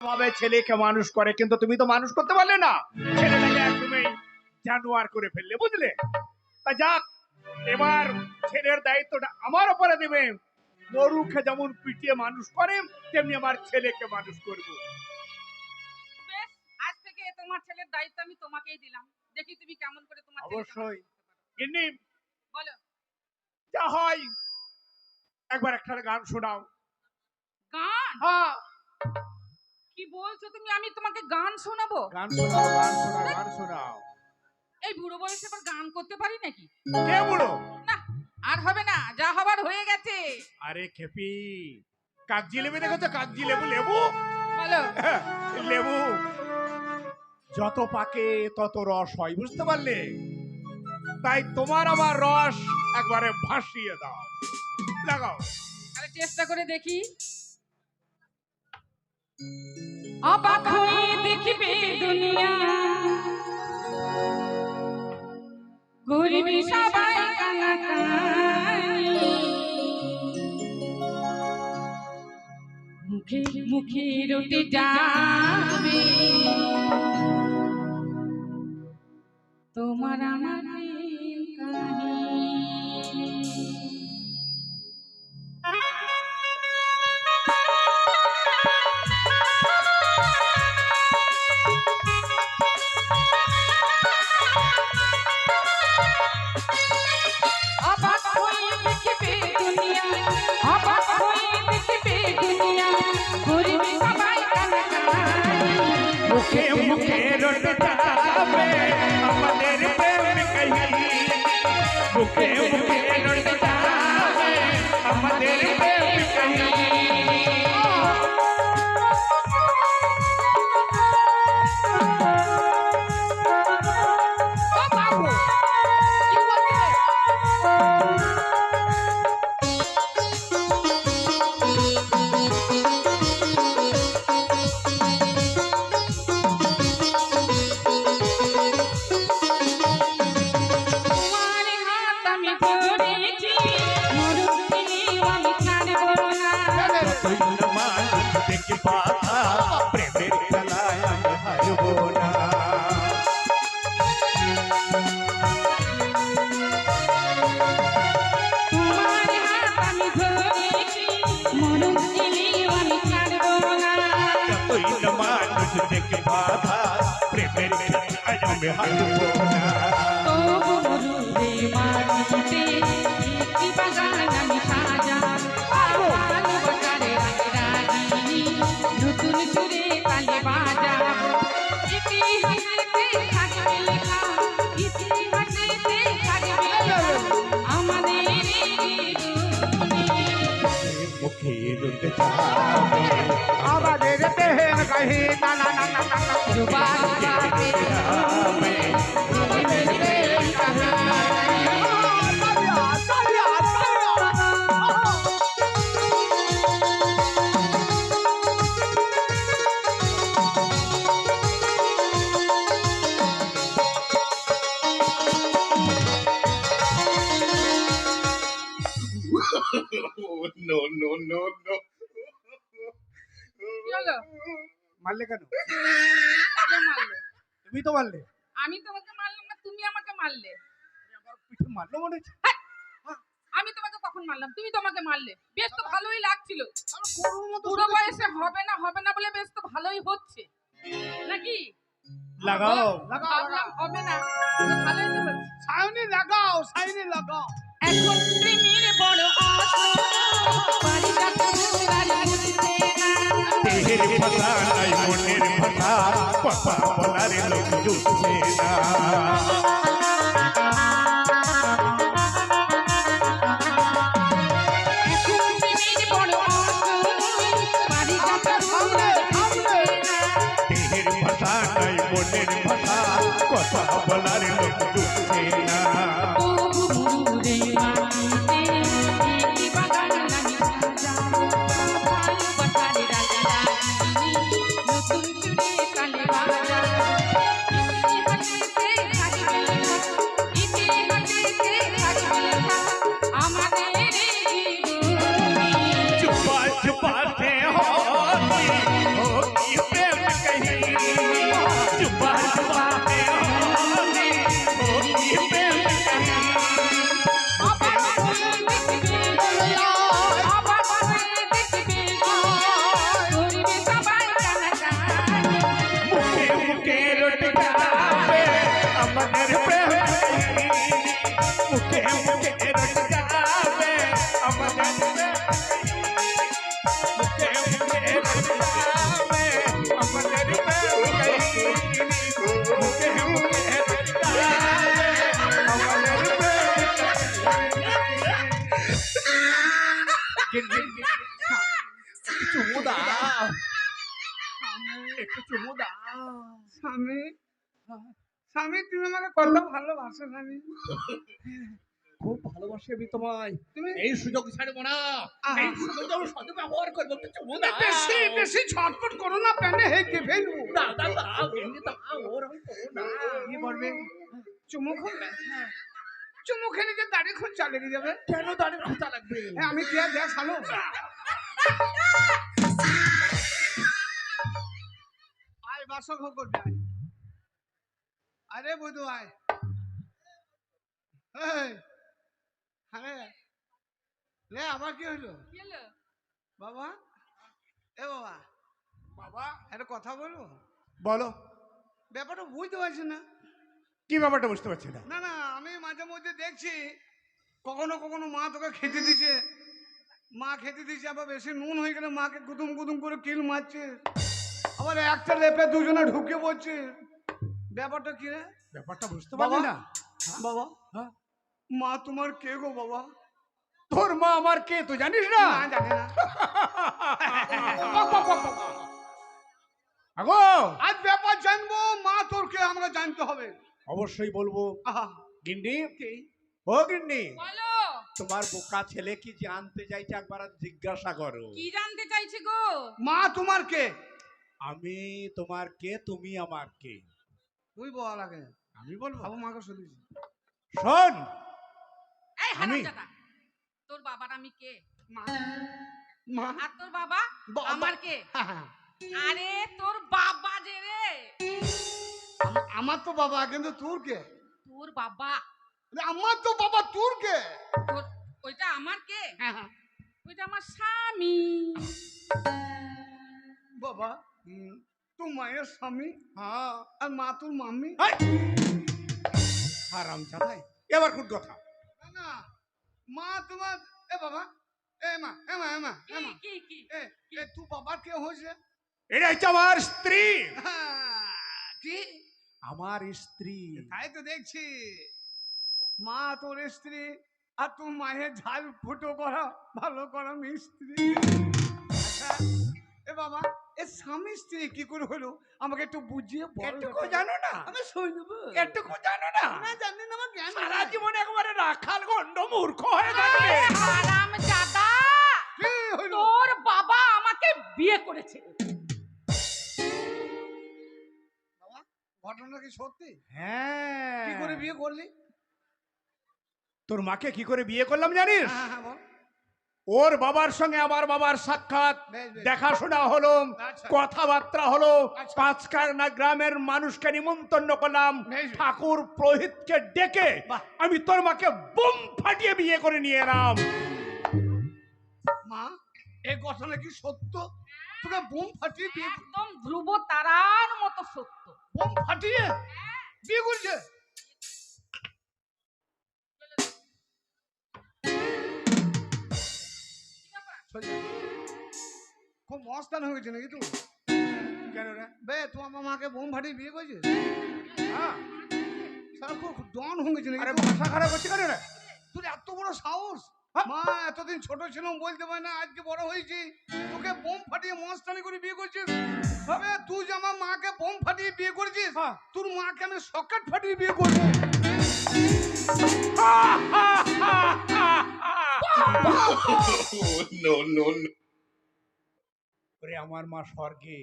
ভাবে ছেলেকে মানুষ করে কিন্তু তুমি তো মানুষ করতে পারলে না। ছেলেটাকে একদমই জানোয়ার করে ফেললে বুঝলে? তা যাক এবার ছেলের দায়িত্বটা আমার উপরে দেবে। গরুকে যেমন পিটিয়ে মানুষ করে তেমনি আমার ছেলেকে মানুষ করব। বেশ আজ থেকে তোমার ছেলের দায়িত্ব আমি তোমাকেই দিলাম। দেখি তুমি কেমন করে তোমার অবশ্যই। গিন্নি বলো। যা হয় একবার একটা গান শোনাও। গান? হ্যাঁ। কি বলছো তুমি? আমি তোমাকে গান শোনাবো? গান শোনাও গান শোনাও গান শোনাও। এই বুড়ো বয়সে আবার গান করতে পারি নাকি? কে বুড়ো? না আর হবে না যা হবার হয়ে গেছে। আরে খেপি কাগজি লেবু দেখো তো কাগজি লেবু লেবু? বলো। লেবু। যত পাকে তত রস হয় বুঝতে পারলে? তাই তোমার আমার রস একবারে ভাসিয়ে দাও। লাগাও। তাহলে চেষ্টা করে দেখি। অবাক হয়ে দেখিবে দুনিয়া। ঘুরবি সবাই মুখে মুখে রুটি যাবে। তোমার আমার মুখে মানুষ দেখে পাতা প্রেমের খেলায় আমি হারবো না তবু মরুরে মাটিতে একটি বাগান আমি সাজাব ভালোবাসার রাগিনী নতুন সুরে তালে বাজাব ইতিহাসেতে থাকবে লেখা ইতিহাসেতে থাকবে লেখা আমাদের এই দুনিয়া। মুখে রুট যাবে আমাদের প্রেম কাহিনী no, no, no, no. Yalla. মারলে কেন? তুমি তো মারলে। আমি তোমাকে মারলাম না তুমি আমাকে মারলে। আমার পিঠে মারলো মনে হচ্ছে। আমি তোমাকে কখন মারলাম? তুমি তোমাকে মারলে। বেশ তো ভালোই লাগছিল। বুড়ো বয়সে হবে না হবে না বলে বেশ তো ভালোই হচ্ছে। নাকি? লাগাও ভাবলাম হবে না তো ভালোই তো হচ্ছে। সাইনি লাগাও সাইনি লাগাও। এখন প্রেমের বড় আশা। বাড়িটা তোমার বুঝতে না দেহের ভাষা নাই মনের ভাষা কথা বলার লোক জুটছে না স্বামী স্বামী তুমি আমাকে কত ভালোবাসো স্বামী। খুব ভালোবাসি আমি তোমায়। তুমি এই সুযোগ ছাড়বো না। এই সুযোগ আমি সদ্ব্যবহার করব বেশি বেশি ছটফট করো না প্যানে হেঁকে ফেলব। দাও দাও এমনি দাও না। কি করবে চুমু খাবে? চুমু খেলে যে দাড়ি খুব চালে যাবে কেন দাঁড়িয়ে খোঁচা লাগবে হ্যাঁ আমি কে দেখ শালো করবে আয়। আরে বুধু আয়। হ্যাঁ লে আবার কি হইল বাবা এ বাবা বাবা? একটা কথা বলব? বলো। ব্যাপারটা বুঝতে পারছি না। কি ব্যাপারটা বুঝতে পারছি না? না না আমি মাঝে মধ্যে দেখছি কখনো কখনো মা তোকে খেতে দিচ্ছে। মা খেতে দিচ্ছে আবার বেশি নুন হয়ে গেলে মাকে কুতুম কুতুম করে কিল মারছে। আবার একটা লেপে দুজনে ঢুকে পড়ছে। ব্যাপারটা কি রে? ব্যাপারটা বুঝতে? পারলি না? বাবা। হ্যাঁ? মা তোমার কে গো বাবা? তোর মা আমার কে? তুই জানিস না? না জানি না। আগো! আজ ব্যাপার জানব মা তোর কে আমাকে জানতে হবে। অবশ্যই বলব। আহা। গিন্নি? কে? ও গিন্নি। বলো। তোমার বোকা ছেলে কি জানতে চাইছে একবার জিজ্ঞাসা করো। কি জানতে চাইছে গো? মা তোমার কে? আমি তোমার কে তুমি আমার কে? তুই বল আগে। আমি বলব? বাবু মাকে শুনিস। শোন! এই আমি? হারামজাদা তোর বাবার আমি কে? মা। মা। আর তোর বাবা? আমার কে? হ্যাঁ, হ্যাঁ। আরে তোর বাবা যে রে। আমার তো বাবা কিন্তু তোর কে? তোর বাবা। আমার তো বাবা তোর কে? তোর ওইটা আমার কে? হ্যাঁ, হ্যাঁ। ওইটা আমার স্বামী। বাবা তুই মায়ের স্বামী? হ্যাঁ। আর মা তোর মাম্মি? হারাম চালাই এবার কোন কথা। না, না। মা তোমার এ বাবা এ মা এ মা এ মা এ মা। কি কি এ এ তুই বাবার কে হয়েছে? এটা হচ্ছে আমার স্ত্রী। হ্যাঁ, কি? আমার স্ত্রী। তাই তো দেখছি। মা তোর স্ত্রী আর তোর মায়ের ঝাল ফুটো করা ভালো করা মিস্ত্রি। আচ্ছা, এ বাবা এ স্বামী স্ত্রী কি করে হলো? আমাকে একটু বুঝিয়ে বল এটুকু জানো না। আমি শুই নেব এটুকু জানো না। না জানি না আমার জ্ঞান সারা। জীবন একবারে রাখাল গন্ড মূর্খ হয়ে থাকবে তোর বাবা আমাকে বিয়ে করেছে। ঘটনা কি সত্যি? হ্যাঁ। কি করে বিয়ে করলি? তোর মাকে কি করে বিয়ে করলাম জানিস? হ্যাঁ হ্যাঁ বল। ওর বাবার সঙ্গে আমার বাবার সাক্ষাৎ। দেখাশোনা হলো আচ্ছা। কথাবার্তা হলো আচ্ছা। পাঁচকারনা গ্রামের মানুষকে নিমন্ত্রণ করলাম। ঠাকুর পুরোহিতকে ডেকে আমি তোর মাকে বোম ফাটিয়ে বিয়ে করে নিয়ে এলাম মা এই ঘটনা কি সত্য তোকে বোম ফাটিয়ে বিয়ে একদম ধ্রুব তারার মতো সত্য বোম ফাটিয়ে বিয়ে করছে খুব মস্তান হয়ে গেছে নাকি তুই? কেন রে? বে তুই আমার মাকে বোম ফাটিয়ে বিয়ে করছিস? হ্যাঁ। সারা খুব ডন হয়ে গেছে নাকি ভাষা খারাপ হচ্ছে কেন রে? তোর এত বড় সাহস? হ্যাঁ। মা এতদিন ছোট ছিলাম বলতে পারি না আজকে বড় হয়েছি। তোকে বোম ফাটিয়ে মস্তানি করে বিয়ে করছিস? তবে তুই যে আমার মাকে বোম ফাটিয়ে বিয়ে করেছিস হ্যাঁ। তোর মাকে আমি সকেট ফাটিয়ে বিয়ে করব। no, no, no. ওরে আমার মা স্বর্গে